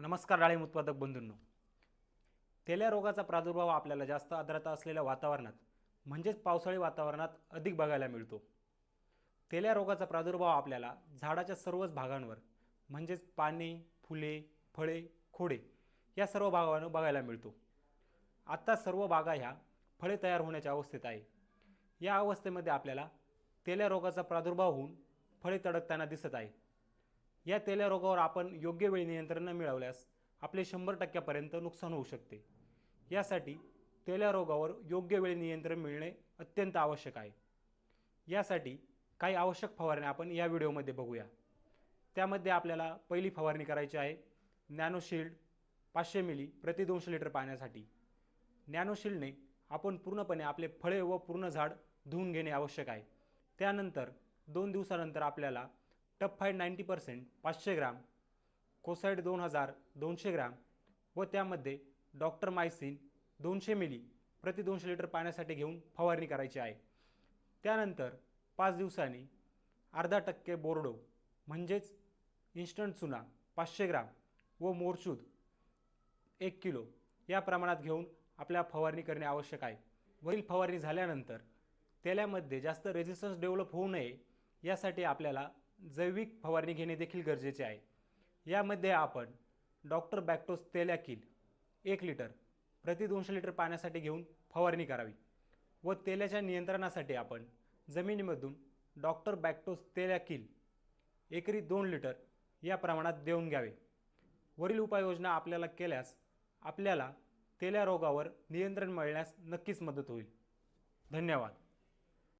नमस्कार डाळिंब उत्पादक बंधूंनो. तेल्या रोगाचा प्रादुर्भाव आपल्याला जास्त आर्द्रता असलेल्या वातावरणात म्हणजेच पावसाळी वातावरणात अधिक बघायला मिळतो. तेल्या रोगाचा प्रादुर्भाव आपल्याला झाडाच्या सर्वच भागांवर म्हणजेच पाने फुले फळे खोडे या सर्व भागांवर बघायला मिळतो. आत्ता सर्व बागा ह्या फळे तयार होण्याच्या अवस्थेत आहे. या अवस्थेमध्ये आपल्याला तेल्या रोगाचा प्रादुर्भाव होऊन फळे तडकताना दिसत आहे. या तेल्या रोगावर आपण योग्य वेळी नियंत्रण न मिळवल्यास आपले शंभर टक्क्यापर्यंत नुकसान होऊ शकते. यासाठी तेल्या रोगावर योग्य वेळी नियंत्रण मिळणे अत्यंत आवश्यक आहे. यासाठी काही आवश्यक फवारण्या आपण या व्हिडिओमध्ये बघूया. त्यामध्ये आपल्याला पहिली फवारणी करायची आहे नॅनोशिल्ड पाचशे मिली प्रति दोनशे लिटर पाण्यासाठी. नॅनोशिल्डने आपण पूर्णपणे आपले फळे व पूर्ण झाड धुवून घेणे आवश्यक आहे. त्यानंतर दोन दिवसानंतर आपल्याला टपफाईड नाईंटी पर्सेंट पाचशे ग्राम कोसाईड दोन हजार दोनशे ग्राम व त्यामध्ये डॉक्टर मायसिन दोनशे मिली प्रति दोनशे लिटर पाण्यासाठी घेऊन फवारणी करायची आहे. त्यानंतर पाच दिवसांनी अर्धा टक्के बोर्डो म्हणजेच इन्स्टंट चुना पाचशे ग्राम व मोरचूद एक किलो या प्रमाणात घेऊन आपल्या फवारणी करणे आवश्यक आहे. वरील फवारणी झाल्यानंतर तेल्यामध्ये जास्त रेझिस्टन्स डेव्हलप होऊ नये यासाठी आपल्याला जैविक फवारणी घेणे देखील गरजेचे आहे. यामध्ये आपण डॉक्टर बॅक्टोस तेल्या एक लिटर प्रति दोनशे लिटर पाण्यासाठी घेऊन फवारणी करावी व तेलाच्या नियंत्रणासाठी आपण जमिनीमधून डॉक्टर बॅक्टोस तेल्या एकरी दोन लिटर या प्रमाणात देऊन घ्यावे. वरील उपाययोजना आपल्याला केल्यास आपल्याला तेल्या रोगावर नियंत्रण मिळण्यास नक्कीच मदत होईल. धन्यवाद.